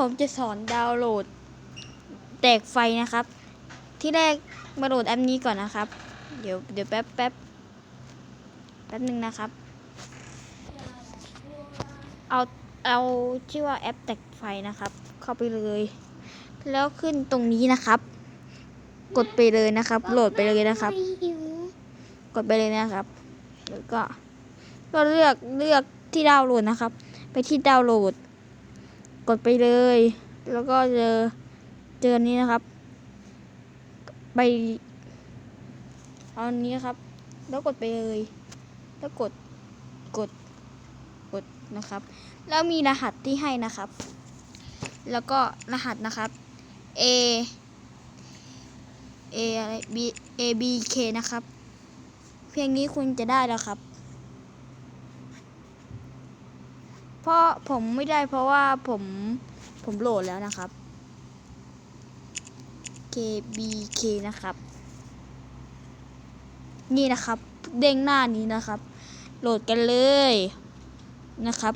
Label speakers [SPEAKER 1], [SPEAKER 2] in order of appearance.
[SPEAKER 1] ผมจะสอนดาวน์โหลด แตกไฟนะครับ ที่แรกมาโหลดแอปนี้ก่อนนะครับ เดี๋ยวเดี๋ยวแป๊บแป๊บแป๊บหนึ่งนะครับ เอาเอาชื่อว่าแอปแตกไฟนะครับ เข้าไปเลย แล้วขึ้นตรงนี้นะครับ กดไปเลยนะครับ โหลดไปเลยนะครับ กดไปเลยนะครับ แล้วก็ก็เลือกเลือกที่ดาวน์โหลดนะครับ ไปที่ดาวน์โหลด กดไปเลย แล้วก็เจอเจอนี้นะครับ ไปเอาอันนี้ครับ แล้วกดไปเลย แล้วกดกดกดนะครับ แล้วมีรหัสที่ให้นะครับ แล้วก็รหัสนะครับ A A อะไร B A B K นะครับ เพียงนี้คุณจะได้แล้วครับ เพราะผมไม่ได้เพราะว่าผมผมโหลดแล้วนะครับ KBK นะครับ นี่นะครับ เด้งหน้านี้นะครับ โหลดกันเลยนะครับ